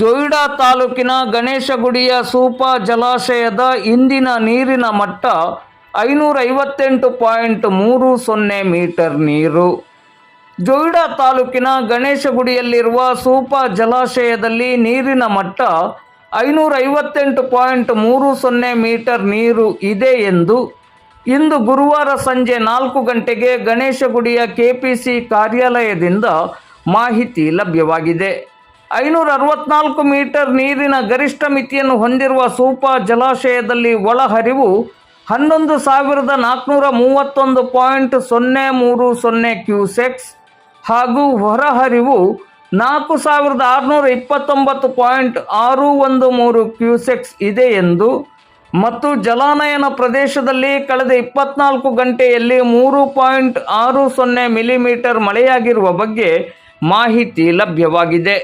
ಜೊಯ್ಡಾ ತಾಲೂಕಿನ ಗಣೇಶಗುಡಿಯ ಸೂಪ ಜಲಾಶಯದ ಇಂದಿನ ನೀರಿನ ಮಟ್ಟ ಐನೂರ ಐವತ್ತೆಂಟು ಪಾಯಿಂಟ್ ಮೂರು ಸೊನ್ನೆ ಮೀಟರ್ ನೀರು. ಜೊಯ್ಡಾ ತಾಲೂಕಿನ ಗಣೇಶಗುಡಿಯಲ್ಲಿರುವ ಸೂಪ ಜಲಾಶಯದಲ್ಲಿ ನೀರಿನ ಮಟ್ಟ ಐನೂರ ಐವತ್ತೆಂಟು ಪಾಯಿಂಟ್ ಮೂರು ಸೊನ್ನೆ ಮೀಟರ್ ನೀರು ಇದೆ ಎಂದು ಇಂದು ಗುರುವಾರ ಸಂಜೆ ನಾಲ್ಕು ಗಂಟೆಗೆ ಗಣೇಶಗುಡಿಯ ಕೆಪಿಸಿ ಕಾರ್ಯಾಲಯದಿಂದ ಮಾಹಿತಿ ಲಭ್ಯವಾಗಿದೆ. ಐನೂರ ಅರವತ್ನಾಲ್ಕು ಮೀಟರ್ ನೀರಿನ ಗರಿಷ್ಠ ಮಿತಿಯನ್ನು ಹೊಂದಿರುವ ಸೂಪ ಜಲಾಶಯದಲ್ಲಿ ಒಳಹರಿವು ಹನ್ನೊಂದು ಸಾವಿರದ ನಾಲ್ಕುನೂರ ಮೂವತ್ತೊಂದು ಪಾಯಿಂಟ್ ಸೊನ್ನೆ ಮೂರು ಸೊನ್ನೆ ಕ್ಯೂಸೆಕ್ಸ್ ಹಾಗೂ ಹೊರಹರಿವು ನಾಲ್ಕು ಸಾವಿರದ ಆರುನೂರ ಇಪ್ಪತ್ತೊಂಬತ್ತು ಪಾಯಿಂಟ್ ಆರು ಒಂದು ಮೂರು ಕ್ಯೂಸೆಕ್ಸ್ ಇದೆ ಎಂದು ಮತ್ತು ಜಲಾನಯನ ಪ್ರದೇಶದಲ್ಲಿ ಕಳೆದ ಇಪ್ಪತ್ನಾಲ್ಕು ಗಂಟೆಯಲ್ಲಿ ಮೂರು ಪಾಯಿಂಟ್ ಆರು ಸೊನ್ನೆ ಮಿಲಿಮೀಟರ್ ಮಳೆಯಾಗಿರುವ ಬಗ್ಗೆ ಮಾಹಿತಿ ಲಭ್ಯವಾಗಿದೆ.